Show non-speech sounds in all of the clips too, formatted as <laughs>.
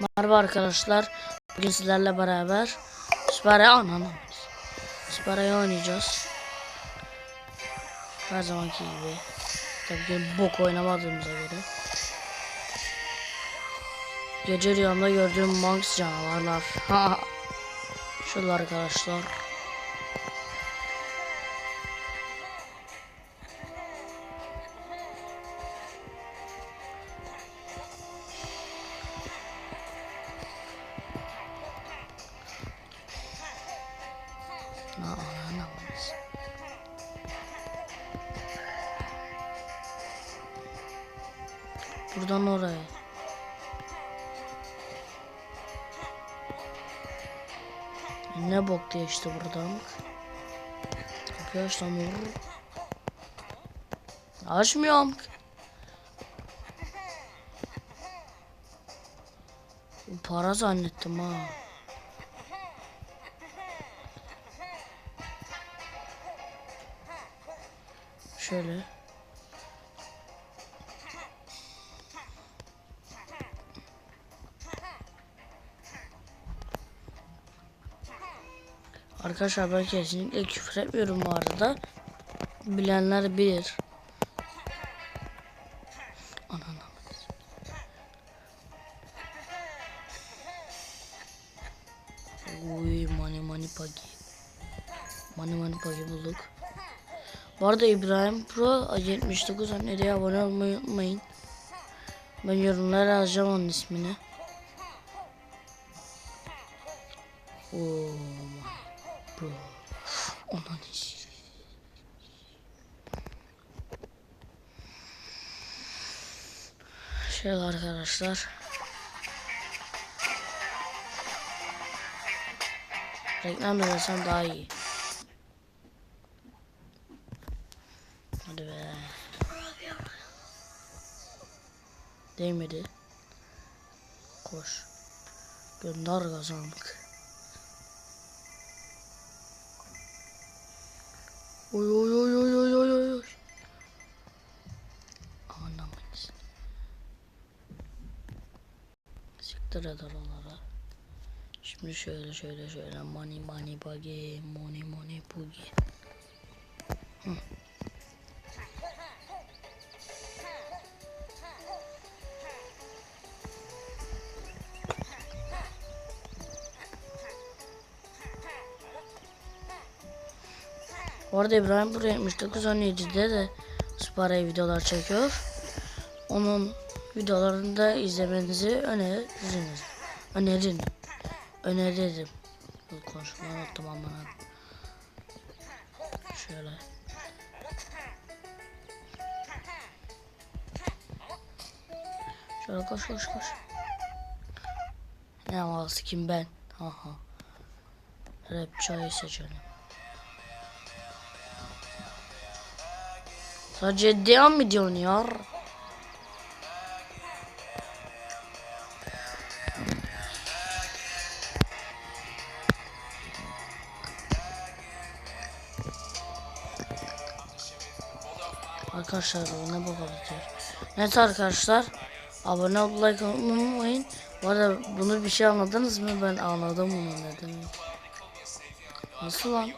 Merhaba arkadaşlar. Bugün sizlerle beraber Süper'e ananı. Süper'e oynayacağız. Her zamanki gibi. Tabii ki bok oynamadığımıza göre. Gece rüyamda gördüğüm Monks canavarlar. <laughs> Şunlar arkadaşlar. Na ananamız. Buradan oraya. Ne bok geçti buradan. Kapıyı aç lan. Açmıyorum. Para zannettim ha. Şöyle. Arkadaşlar ben kesinlikle küfür etmiyorum bu arada. Bilenler bilir. Ananı. Uy mani mani pagi. Mani mani pagi bulduk. Bu arada İbrahim Pro 79 nereye abone olmayı unutmayın. Ben yorumlara yazacağım onun ismini. Oh bro. Onun işi. Şöyle arkadaşlar. Reklam da daha iyi. Değmedi. Koş. Gönder kazandık. Oy oy oy oy oy oy oy oy. Siktir eder onlara. Şimdi şöyle şöyle şöyle money money buggy money money buggy. Hı. Bu arada İbrahim buraya 7917'de de Sparay videolar çekiyor. Onun videolarını da izlemenizi öneririm. Öneririm. Öneririm. Bu konuşmayı unuttum aman. Şöyle. Şöyle koş koş koş. Ne malası kim ben? Haha. Rap çayı seçelim. Sen ciddi mi diyorsun ya? Arkadaşlar ne bakabilir? Neyse arkadaşlar abone olup like unutmayın. Bu arada bunu bir şey anladınız mı? Ben anladım bunu demek. Nasıl lan?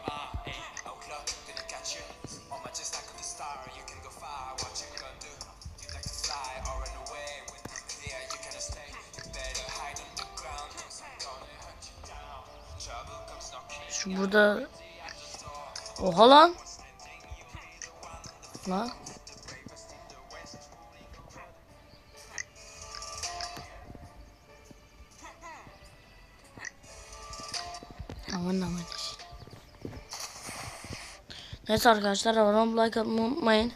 Şu burada Oha lan. Lan. Aman aman. Neyse arkadaşlar abone olmayı like atmayı unutmayın.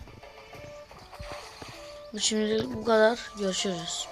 Şimdilik bu kadar. Görüşürüz.